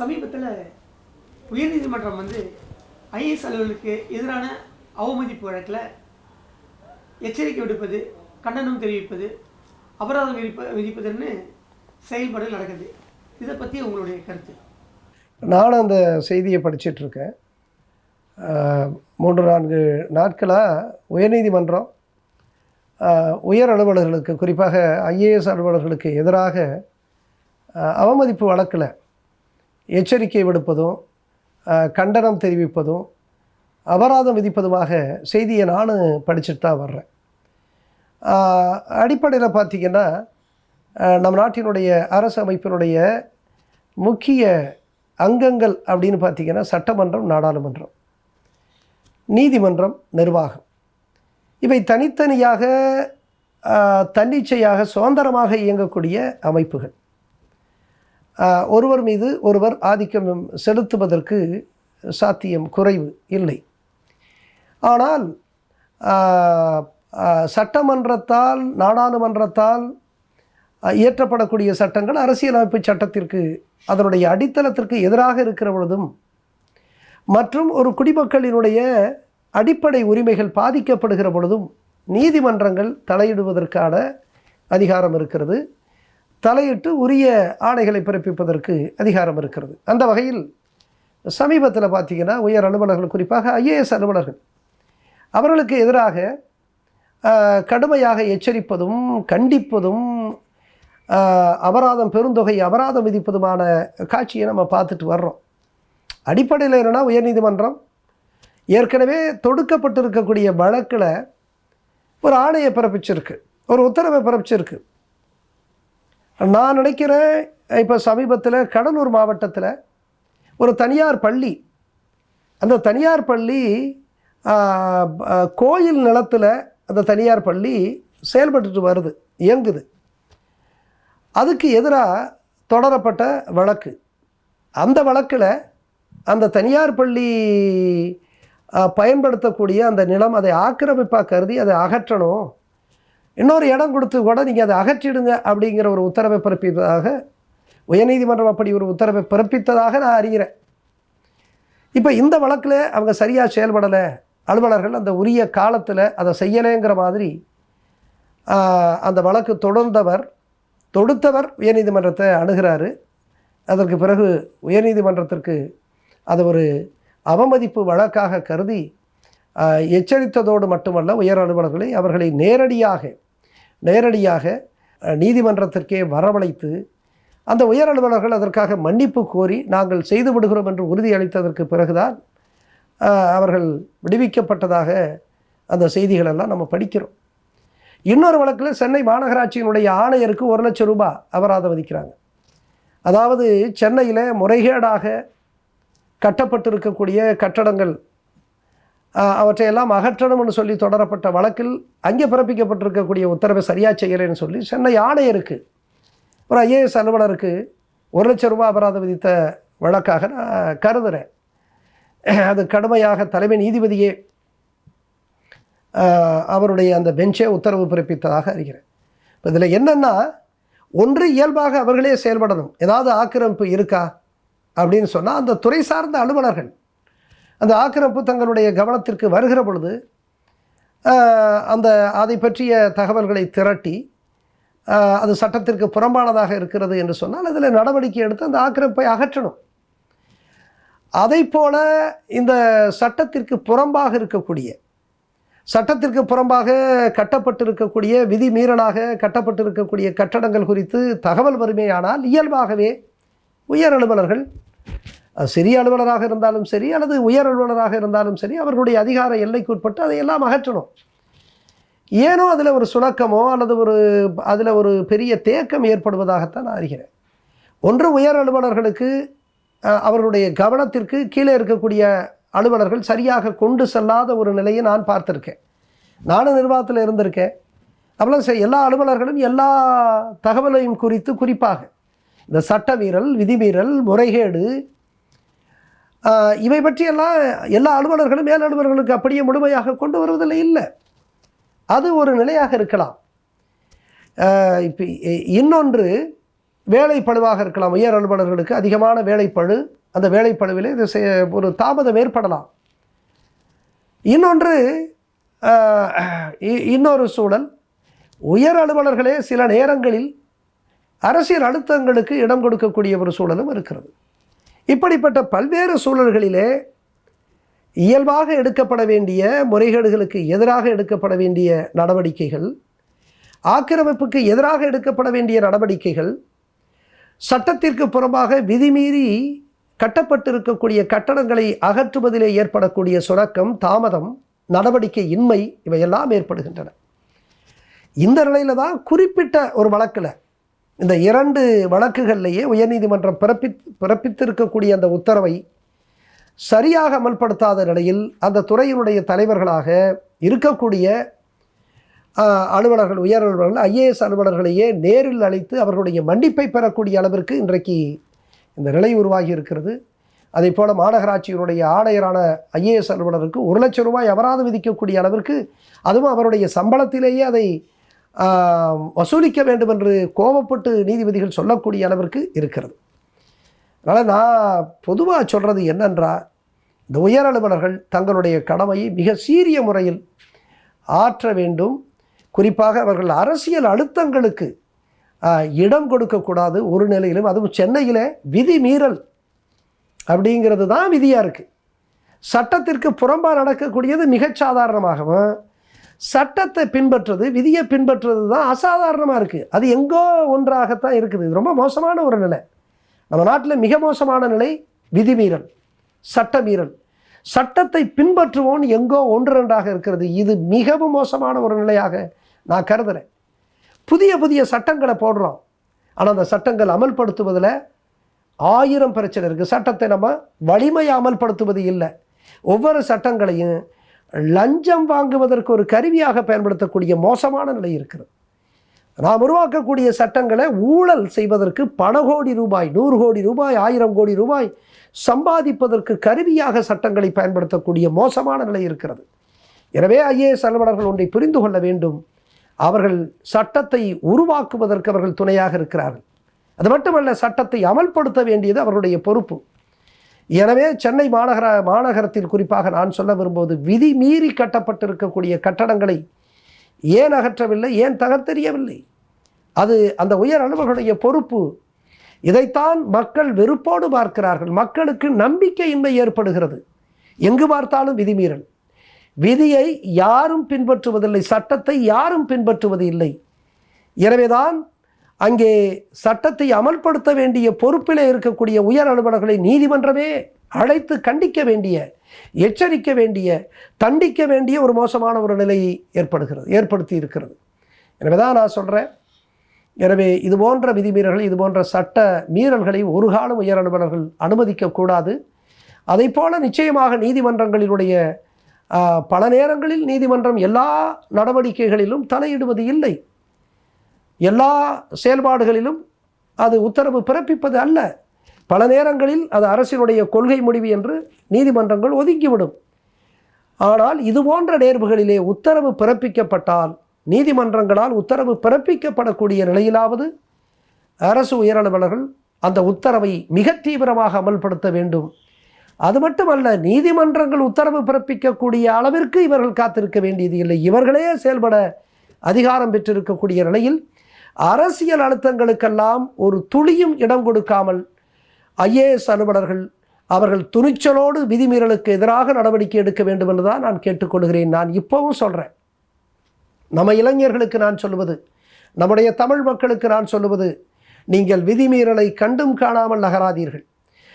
சமீபத்தில் உயர்நீதிமன்றம் வந்து ஐஏஎஸ் அலுவலுக்கு எதிரான அவமதிப்பு வழக்கில் எச்சரிக்கை விடுப்பது கண்டனம் தெரிவிப்பது அபராதம் விதிப்ப விதிப்பதுன்னு செயல்பாடு நடக்குது. இதை பற்றி உங்களுடைய கருத்து. நானும் அந்த செய்தியை படிச்சிட்ருக்கேன் மூன்று நான்கு நாட்களாக உயர்நீதிமன்றம் உயர் அலுவலர்களுக்கு குறிப்பாக ஐஏஎஸ் அலுவலர்களுக்கு எதிராக அவமதிப்பு வழக்கில் எச்சரிக்கை விடுப்பதும் கண்டனம் தெரிவிப்பதும் அபராதம் விதிப்பதுமாக செய்தியை நானும் படிச்சுட்டு தான் வர்றேன். அடிப்படையில் பார்த்திங்கன்னா நம் நாட்டினுடைய அரசு அமைப்பினுடைய முக்கிய அங்கங்கள் அப்படின்னு பார்த்திங்கன்னா சட்டமன்றம் நாடாளுமன்றம் நீதிமன்றம் நிர்வாகம். இவை தனித்தனியாக தன்னிச்சையாக சுதந்திரமாக இயங்கக்கூடிய அமைப்புகள். ஒருவர் மீது ஒருவர் ஆதிக்கம் செலுத்துவதற்கு சாத்தியம் குறைவு இல்லை. ஆனால் சட்டமன்றத்தால் நாடாளுமன்றத்தால் இயற்றப்படக்கூடிய சட்டங்கள் அரசியலமைப்பு சட்டத்திற்கு அதனுடைய அடித்தளத்திற்கு எதிராக இருக்கிற பொழுதும் மற்றும் ஒரு குடிமக்களினுடைய அடிப்படை உரிமைகள் பாதிக்கப்படுகிற பொழுதும் நீதிமன்றங்கள் தலையிடுவதற்கான அதிகாரம் இருக்கிறது. தலையிட்டு உரிய ஆணைகளை பிறப்பிப்பதற்கு அதிகாரம் இருக்கிறது. அந்த வகையில் சமீபத்தில் பார்த்தீங்கன்னா உயர் அலுவலர்கள் குறிப்பாக ஐஏஎஸ் அலுவலர்கள் அவர்களுக்கு எதிராக கடுமையாக எச்சரிப்பதும் கண்டிப்பதும் அபராதம் பெருந்தொகை அபராதம் விதிப்பதுமான காட்சியை நம்ம பார்த்துட்டு வர்றோம். அடிப்படையில் என்னென்னா உயர்நீதிமன்றம் ஏற்கனவே தொடுக்கப்பட்டிருக்கக்கூடிய வழக்கில் ஒரு ஆணையை பிறப்பிச்சிருக்கு ஒரு உத்தரவை பிறப்பிச்சிருக்கு. நான் நினைக்கிறேன் இப்போ சமீபத்தில் கடலூர் மாவட்டத்தில் ஒரு தனியார் பள்ளி அந்த தனியார் பள்ளி கோயில் நிலத்தில் அந்த தனியார் பள்ளி செயல்பட்டு வருது இயங்குது. அதுக்கு எதிராக தொடரப்பட்ட வழக்கு. அந்த வழக்கில் அந்த தனியார் பள்ளி பயன்படுத்தக்கூடிய அந்த நிலம் அதை ஆக்கிரமிப்பாக கருதி அதை அகற்றணும். இன்னொரு இடம் கொடுத்து கூட நீங்கள் அதை அகற்றிடுங்க அப்படிங்கிற ஒரு உத்தரவை பிறப்பித்ததாக உயர்நீதிமன்றம் அப்படி ஒரு உத்தரவை பிறப்பித்ததாக நான் அறிகிறேன். இப்போ இந்த வழக்கில் அவங்க சரியாக செயல்படலை அலுவலர்கள் அந்த உரிய காலத்தில் அதை செய்யலைங்கிற மாதிரி அந்த வழக்கு தொடர்ந்தவர் தொடுத்தவர் உயர்நீதிமன்றத்தை அணுகிறாரு. அதற்கு பிறகு உயர்நீதிமன்றத்திற்கு அது ஒரு அவமதிப்பு வழக்காக கருதி எச்சரித்ததோடு மட்டுமல்ல உயர் அலுவலர்களை அவர்களை நேரடியாக நேரடியாக நீதிமன்றத்திற்கே வரவழைத்து அந்த உயர் அலுவலர்கள் அதற்காக மன்னிப்பு கோரி நாங்கள் செய்து விடுகிறோம் என்று உறுதியளித்ததற்கு பிறகுதான் அவர்கள் விடுவிக்கப்பட்டதாக அந்த செய்திகளெல்லாம் நம்ம படிக்கிறோம். இன்னொரு வழக்கில் சென்னை மாநகராட்சியினுடைய ஆணையருக்கு ஒரு லட்சம் ரூபாய் அபராதம் விதிக்கிறாங்க. அதாவது சென்னையில் முறைகேடாக கட்டப்பட்டிருக்கக்கூடிய கட்டடங்கள் அவற்றையெல்லாம் அகற்றணும்னு சொல்லி தொடரப்பட்ட வழக்கில் அங்கே பிறப்பிக்கப்பட்டிருக்கக்கூடிய உத்தரவை சரியாக செய்யலைன்னு சொல்லி சென்னை ஆணையருக்கு ஒரு ஐஏஎஸ் அலுவலருக்கு ஒரு லட்சம் ரூபாய் அபராதம் விதித்த வழக்காக நான் கருதுகிறேன் அது கடுமையாக தலைமை நீதிபதியே அவருடைய அந்த பெஞ்சே உத்தரவு பிறப்பித்ததாக அறிகிறேன். இப்போ இதில் என்னென்னா ஒன்று இயல்பாக அவர்களே செயல்படணும். ஏதாவது ஆக்கிரமிப்பு இருக்கா? அப்படின்னு சொன்னால் அந்த துறை சார்ந்த அலுவலர்கள் அந்த ஆக்கிரமிப்பு தங்களுடைய கவனத்திற்கு வருகிற பொழுது அந்த அதை பற்றிய தகவல்களை திரட்டி அது சட்டத்திற்கு புறம்பானதாக இருக்கிறது என்று சொன்னால் அதில் நடவடிக்கை எடுத்து அந்த ஆக்கிரமிப்பை அகற்றணும். அதை போல இந்த சட்டத்திற்கு புறம்பாக இருக்கக்கூடிய சட்டத்திற்கு புறம்பாக கட்டப்பட்டிருக்கக்கூடிய விதி மீறலாக கட்டப்பட்டிருக்கக்கூடிய கட்டடங்கள் குறித்து தகவல் வறுமையானால் இயல்பாகவே உயர் அலுவலர்கள் சிறிய அலுவலராக இருந்தாலும் சரி அல்லது உயர் அலுவலராக இருந்தாலும் சரி அவர்களுடைய அதிகார எல்லைக்குட்பட்டு அதையெல்லாம் அகற்றணும். ஏனோ அதில் ஒரு சுணக்கமோ அல்லது ஒரு அதில் ஒரு பெரிய தேக்கம் ஏற்படுவதாகத்தான் நான் அறிகிறேன். ஒன்று உயர் அலுவலர்களுக்கு அவர்களுடைய கவனத்திற்கு கீழே இருக்கக்கூடிய அலுவலர்கள் சரியாக கொண்டு செல்லாத ஒரு நிலையை நான் பார்த்துருக்கேன். நானும் நிர்வாகத்தில் இருந்திருக்கேன். அவ்வளோ சரி எல்லா அலுவலர்களும் எல்லா தகவலையும் குறித்து குறிப்பாக இந்த சட்டமீறல் விதிமீறல் முறைகேடு இவை பற்றியெல்லாம் எல்லா அலுவலர்களும் மேல் அலுவலர்களுக்கு அப்படியே முழுமையாக கொண்டு வருவதில்லை இல்லை. அது ஒரு நிலையாக இருக்கலாம். இப்போ இன்னொன்று வேலைப்பழுவாக இருக்கலாம். உயர் அலுவலர்களுக்கு அதிகமான வேலைப்பழு அந்த வேலைப்பழுவிலே இது ஒரு தாமதம் ஏற்படலாம். இன்னொன்று இ- இன்னொரு சூழல். உயர் அலுவலர்களே சில நேரங்களில் அரசியல் அழுத்தங்களுக்கு இடம் கொடுக்கக்கூடிய ஒரு சூழலும் இருக்கிறது. இப்படிப்பட்ட பல்வேறு சூழல்களிலே இயல்பாக எடுக்கப்பட வேண்டிய முறைகேடுகளுக்கு எதிராக எடுக்கப்பட வேண்டிய நடவடிக்கைகள் ஆக்கிரமிப்புக்கு எதிராக எடுக்கப்பட வேண்டிய நடவடிக்கைகள் சட்டத்திற்கு புறம்பாக விதிமீறி கட்டப்பட்டிருக்கக்கூடிய கட்டடங்களை அகற்றுவதிலே ஏற்படக்கூடிய சுரக்கம் தாமதம் நடவடிக்கை இன்மை இவையெல்லாம் ஏற்படுகின்றன. இந்த நிலையில தான் குறிப்பிட்ட ஒரு வழக்கில் இந்த இரண்டு வழக்குகள்லேயே உயர்நீதிமன்றம் பிறப்பி பிறப்பித்திருக்கக்கூடிய அந்த உத்தரவை சரியாக அமல்படுத்தாத நிலையில் அந்த துறையினுடைய தலைவர்களாக இருக்கக்கூடிய அலுவலர்கள் உயர் அலுவலர்கள் ஐஏஎஸ் அலுவலர்களையே நேரில் அழைத்து அவர்களுடைய மன்னிப்பை பெறக்கூடிய அளவிற்கு இன்றைக்கு இந்த நிலை உருவாகி இருக்கிறது. அதே போல் மாநகராட்சியினுடைய ஆணையரான ஐஏஎஸ் அலுவலருக்கு ஒரு லட்சம் ரூபாய் அபராதம் விதிக்கக்கூடிய அளவிற்கு அதுவும் அவருடைய சம்பளத்திலேயே அதை வசூலிக்க வேண்டும் என்று கோபப்பட்டு நீதிபதிகள் சொல்லக்கூடிய அளவிற்கு இருக்கிறது. அதனால் நான் பொதுவாக சொல்கிறது என்னென்றால் இந்த உயர் அலுவலர்கள் தங்களுடைய கடமையை மிக சீரிய முறையில் ஆற்ற வேண்டும். குறிப்பாக அவர்கள் அரசியல் அழுத்தங்களுக்கு இடம் கொடுக்கக்கூடாது. ஒரு நிலையிலும் அதுவும் சென்னையில் விதி மீறல் அப்படிங்கிறது தான் விதியாக இருக்குது சட்டத்திற்கு புறம்பாக நடக்கக்கூடியது மிகச் சாதாரணமாகவும் சட்டத்தை பின்பற்றுறது விதியை பின்பற்றுறது தான் அசாதாரணமாக இருக்குது அது எங்கோ ஒன்றாகத்தான் இருக்குது. இது ரொம்ப மோசமான ஒரு நிலை. நம்ம நாட்டில் மிக மோசமான நிலை விதிமீறல் சட்டமீறல் சட்டத்தை பின்பற்றுவோம் எங்கோ ஒன்று ரெண்டாக இருக்கிறது. இது மிகவும் மோசமான ஒரு நிலையாக நான் கருதுகிறேன் புதிய புதிய சட்டங்களை போடுறோம். ஆனால் அந்த சட்டங்கள் அமல்படுத்துவதில் ஆயிரம் பிரச்சனை இருக்குது சட்டத்தை நம்ம வலிமையை அமல்படுத்துவது இல்லை. ஒவ்வொரு சட்டங்களையும் லஞ்சம் வாங்குவதற்கு ஒரு கருவியாக பயன்படுத்தக்கூடிய மோசமான நிலை இருக்கிறது. நாம் உருவாக்கக்கூடிய சட்டங்களை ஊழல் செய்வதற்கு பல கோடி ரூபாய் நூறு கோடி ரூபாய் ஆயிரம் கோடி ரூபாய் சம்பாதிப்பதற்கு கருவியாக சட்டங்களை பயன்படுத்தக்கூடிய மோசமான நிலை இருக்கிறது. எனவே ஐஏஎஸ் அலுவலர்கள் ஒன்றை புரிந்து கொள்ள வேண்டும். அவர்கள் சட்டத்தை உருவாக்குவதற்கு அவர்கள் துணையாக இருக்கிறார்கள். அது மட்டுமல்ல சட்டத்தை அமல்படுத்த வேண்டியது அவர்களுடைய பொறுப்பு. எனவே சென்னை மாநகர மாநகரத்தில் குறிப்பாக நான் சொல்ல விரும்புவது விதி மீறி கட்டப்பட்டிருக்கக்கூடிய கட்டடங்களை ஏன் அகற்றவில்லை ஏன் தகர்த்தெறியவில்லை? அது அந்த உயர் அலுவலர்களுடைய பொறுப்பு. இதைத்தான் மக்கள் வெறுப்போடு பார்க்கிறார்கள். மக்களுக்கு நம்பிக்கையின்மை ஏற்படுகிறது. எங்கு பார்த்தாலும் விதிமீறல் விதியை யாரும் பின்பற்றுவதில்லை சட்டத்தை யாரும் பின்பற்றுவது இல்லை எனவேதான் அங்கே சட்டத்தை அமல்படுத்த வேண்டிய பொறுப்பிலே இருக்கக்கூடிய உயர் அலுவலர்களை நீதிமன்றமே அழைத்து கண்டிக்க வேண்டிய எச்சரிக்க வேண்டிய தண்டிக்க வேண்டிய ஒரு மோசமான ஒரு நிலை ஏற்படுகிறது ஏற்படுத்தி இருக்கிறது. எனவே தான் நான் சொல்கிறேன் எனவே இது போன்ற விதிமீறல்கள் இது போன்ற சட்ட மீறல்களை ஒரு காலம் உயர் அலுவலர்கள் அனுமதிக்கக்கூடாது அதை போல நிச்சயமாக நீதிமன்றங்களினுடைய பல நேரங்களில் நீதிமன்றம் எல்லா நடவடிக்கைகளிலும் தலையிடுவது இல்லை. எல்லா செயல்பாடுகளிலும் அது உத்தரவு பிறப்பிப்பது அல்ல. பல நேரங்களில் அது அரசினுடைய கொள்கை முடிவு என்று நீதிமன்றங்கள் ஒதுக்கிவிடும். ஆனால் இது போன்ற நேர்வுகளிலே உத்தரவு பிறப்பிக்கப்பட்டால் நீதிமன்றங்களால் உத்தரவு பிறப்பிக்கப்படக்கூடிய நிலையிலாவது அரசு உயரலுவலர்கள் அந்த உத்தரவை மிக தீவிரமாக அமல்படுத்த வேண்டும். அது மட்டுமல்ல நீதிமன்றங்கள் உத்தரவு பிறப்பிக்கக்கூடிய அளவிற்கு இவர்கள் காத்திருக்க வேண்டியது இல்லை. இவர்களே செயல்பட அதிகாரம் பெற்றிருக்கக்கூடிய நிலையில் அரசியல் அழுத்தங்களுக்கெல்லாம் ஒரு துளியும் இடம் கொடுக்காமல் ஐஏஎஸ் அலுவலர்கள் அவர்கள் துணிச்சலோடு விதிமீறலுக்கு எதிராக நடவடிக்கை எடுக்க வேண்டும் என்று தான் நான் கேட்டுக்கொள்கிறேன். நான் இப்போவும் சொல்கிறேன் நம்ம இளைஞர்களுக்கு நான் சொல்லுவது நம்முடைய தமிழ் மக்களுக்கு நான் சொல்லுவது நீங்கள் விதிமீறலை கண்டும் காணாமல் நகராதீர்கள்.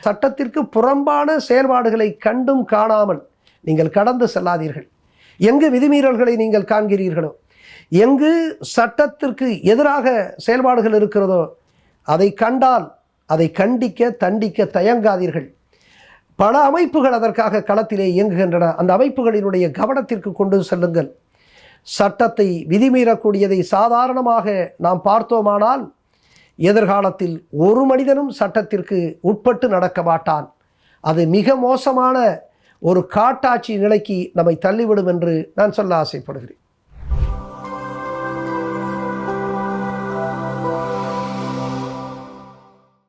சட்டத்திற்கு புறம்பான செயல்பாடுகளை கண்டும் காணாமல் நீங்கள் கடந்து செல்லாதீர்கள். எங்கு விதிமீறல்களை நீங்கள் காண்கிறீர்களோ எங்கு சட்டத்திற்கு எதிராக செயல்பாடுகள் இருக்கிறதோ அதை கண்டால் அதை கண்டிக்க தண்டிக்க தயங்காதீர்கள். பல அமைப்புகள் அதற்காக களத்திலே இயங்குகின்றன. அந்த அமைப்புகளினுடைய கவனத்திற்கு கொண்டு செல்லுங்கள். சட்டத்தை விதிமீறக்கூடியதை சாதாரணமாக நாம் பார்த்தோமானால் எதிர்காலத்தில் ஒரு மனிதனும் சட்டத்திற்கு உட்பட்டு நடக்க மாட்டான். அது மிக மோசமான ஒரு காட்டாட்சி நிலைக்கு நம்மை தள்ளிவிடும் என்று நான் சொல்ல ஆசைப்படுகிறேன்.